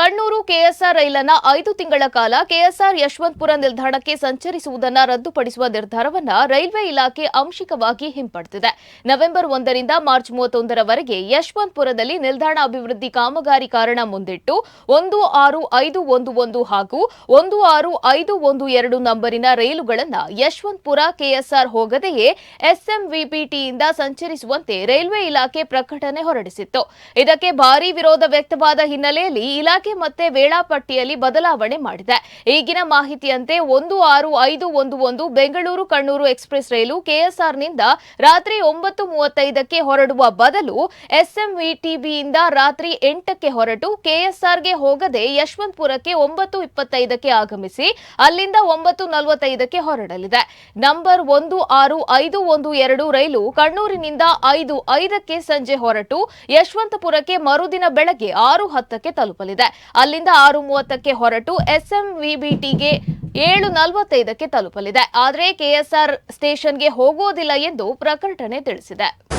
Kannur KSR ರೈಲನ್ನ ಐದು ತಿಂಗಳ ಕಾಲ ಕೆಎಸ್ಆರ್ ಯಶವಂತಪುರ ನಿಲ್ದಾಣಕ್ಕೆ ಸಂಚರಿಸುವುದನ್ನ ರದ್ದುಪಡಿಸುವ ನಿರ್ಧಾರವನ್ನ ರೈಲ್ವೆ ಇಲಾಖೆ ಆಂಶಿಕವಾಗಿ ಹಿಂಪಡೆದಿದೆ ನವೆಂಬರ್ ಒಂದರಿಂದ ಮಾರ್ಚ್ ಮೂವತ್ತೊಂದರವರೆಗೆ ಯಶವಂತಪುರದಲ್ಲಿ ನಿಲ್ದಾಣ ಅಭಿವೃದ್ಧಿ ಕಾಮಗಾರಿ ಕಾರಣ ಮುಂದಿಟ್ಟು ಒಂದು ಆರು ಐದು ಒಂದು ಒಂದು ಹಾಗೂ ಒಂದು ಆರು ಐದು ಒಂದು ಎರಡು ನಂಬರಿನ ರೈಲುಗಳನ್ನ ಯಶವಂತಪುರ ಕೆಎಸ್ಆರ್ ಹೋಗದೆಯೇ ಎಸ್ಎಂವಿಪಿಟಿಯಿಂದ ಸಂಚರಿಸುವಂತೆ ರೈಲ್ವೆ ಇಲಾಖೆ ಪ್ರಕಟಣೆ ಹೊರಡಿಸಿತ್ತು. ಇದಕ್ಕೆ ಭಾರೀ ವಿರೋಧ ವ್ಯಕ್ತವಾದ ಹಿನ್ನೆಲೆಯಲ್ಲಿ ಇಲಾಖೆ ಮತ್ತೆ ವೇಳಾಪಟ್ಟಿಯಲ್ಲಿ ಬದಲಾವಣೆ ಮಾಡಿದೆ. ಈಗಿನ ಮಾಹಿತಿಯಂತೆ ಒಂದು ಆರು ಐದು ಒಂದು ಒಂದು ಬೆಂಗಳೂರು ಕಣ್ಣೂರು ಎಕ್ಸ್ಪ್ರೆಸ್ ರೈಲು ಕೆಎಸ್ಆರ್ನಿಂದ ರಾತ್ರಿ ಒಂಬತ್ತು ಮೂವತ್ತೈದಕ್ಕೆ ಹೊರಡುವ ಬದಲು ಎಸ್ಎಂವಿಟಿಬಿಯಿಂದ ರಾತ್ರಿ ಎಂಟಕ್ಕೆ ಹೊರಟು ಕೆಎಸ್ಆರ್ಗೆ ಹೋಗದೆ ಯಶವಂತಪುರಕ್ಕೆ ಒಂಬತ್ತು ಇಪ್ಪತ್ತೈದಕ್ಕೆ ಆಗಮಿಸಿ ಅಲ್ಲಿಂದ ಒಂಬತ್ತು ನಲವತ್ತೈದಕ್ಕೆ ಹೊರಡಲಿದೆ. ನಂಬರ್ ಒಂದು ಆರು ಐದು ಒಂದು ಎರಡು ರೈಲು ಕಣ್ಣೂರಿನಿಂದ ಐದು ಐದಕ್ಕೆ ಸಂಜೆ ಹೊರಟು ಯಶವಂತಪುರಕ್ಕೆ ಮರುದಿನ ಬೆಳಗ್ಗೆ ಆರು ಹತ್ತಕ್ಕೆ ತಲುಪಲಿದೆ. ಅಲ್ಲಿಂದ ಆರು ಮೂವತ್ತಕ್ಕೆ ಹೊರಟು ಎಸ್ಎಂವಿಬಿಟಿಗೆ ಏಳು ನಲವತ್ತೈದಕ್ಕೆ ತಲುಪಲಿದೆ. ಆದರೆ ಕೆಎಸ್ಆರ್ ಸ್ಟೇಷನ್ಗೆ ಹೋಗುವುದಿಲ್ಲ ಎಂದು ಪ್ರಕಟಣೆ ತಿಳಿಸಿದೆ.